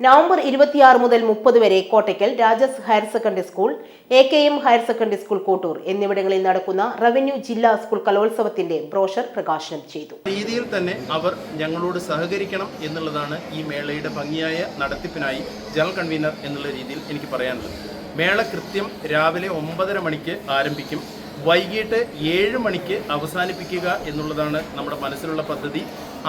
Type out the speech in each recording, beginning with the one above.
November ഇരുപത്തിയാറ് മുതൽ മുപ്പത് വരെ Kottakkal Rajas higher secondary school A K M higher secondary school Kottur എന്നിവിടങ്ങളിൽ നടക്കുന്ന റവന്യൂ ജില്ലാ സ്കൂൾ കലോത്സവത്തിന്റെ ബ്രോഷർ പ്രകാശനം ചെയ്തു. രീതിയിൽ തന്നെ അവർ ഞങ്ങളോട് സഹകരിക്കണം എന്നുള്ളതാണ് ഈ മേളയുടെ ഭംഗിയായ നടത്തിപ്പിനായി ജനറൽ കൺവീനർ എന്നുള്ള രീതിയിൽ എനിക്ക് പറയാനുള്ളത്. മേള കൃത്യം രാവിലെ ഒമ്പതര മണിക്ക് ആരംഭിക്കും. വൈകിട്ട് ഏഴ് മണിക്ക് അവസാനിപ്പിക്കുക എന്നുള്ളതാണ് നമ്മുടെ മനസ്സിലുള്ള പദ്ധതി.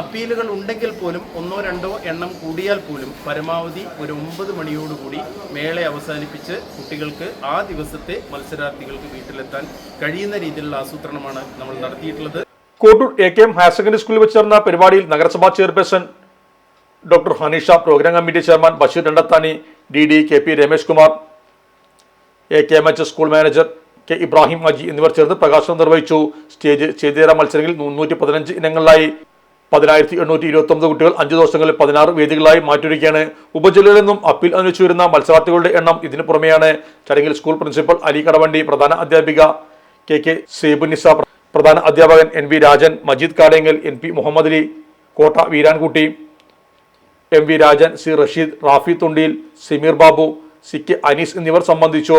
അപ്പീലുകൾ ഉണ്ടെങ്കിൽ പോലും ഒന്നോ രണ്ടോ എണ്ണം കൂടിയാൽ പോലും പരമാവധി ഒരു ഒമ്പത് മണിയോടുകൂടി മേള അവസാനിപ്പിച്ച് കുട്ടികൾക്ക് ആ ദിവസത്തെ മത്സരാർത്ഥികൾക്ക് വീട്ടിലെത്താൻ കഴിയുന്ന രീതിയിലുള്ള ആസൂത്രണമാണ് നമ്മൾ നടത്തിയിട്ടുള്ളത്. Kottur A K M higher secondary സ്കൂളിൽ വെച്ച് നടന്ന പരിപാടിയിൽ നഗരസഭാ chairperson doctor Haneesha program committee chairman Basheer Randathani D D K P Ramesh Kumar A K M H school manager K Ibrahim Maji എന്നിവർ ചേർന്ന് പ്രകാശനം നിർവഹിച്ചു. സ്റ്റേജ് ചെയ്തുതരാൻ മത്സരങ്ങളിൽ മുന്നൂറ്റി പതിനഞ്ച് ഇനങ്ങളിലായി. പതിനായിരത്തി എണ്ണൂറ്റി ഇരുപത്തി ഒമ്പത് കുട്ടികൾ അഞ്ച് ദിവസങ്ങളിൽ പതിനാറ് വേദികളായി മാറ്റിയിരിക്കുകയാണ് ഉപജില്ലയിൽ നിന്നും അപ്പീൽ അനുവദിച്ചു വരുന്ന മത്സരാർത്ഥികളുടെ എണ്ണം ഇതിനു പുറമെയാണ്. ചടങ്ങിൽ സ്കൂൾ പ്രിൻസിപ്പൽ അലി കടവണ്ടി പ്രധാന അധ്യാപിക കെ കെ സേബുനിസ പ്രധാന അധ്യാപകൻ N V Rajan Majeed Kadengal N P Muhammad Ali Kotta Veerankutty M V Rajan C Rasheed Rafi Thundiyil Simeer Babu C K Anees എന്നിവർ സംബന്ധിച്ചു.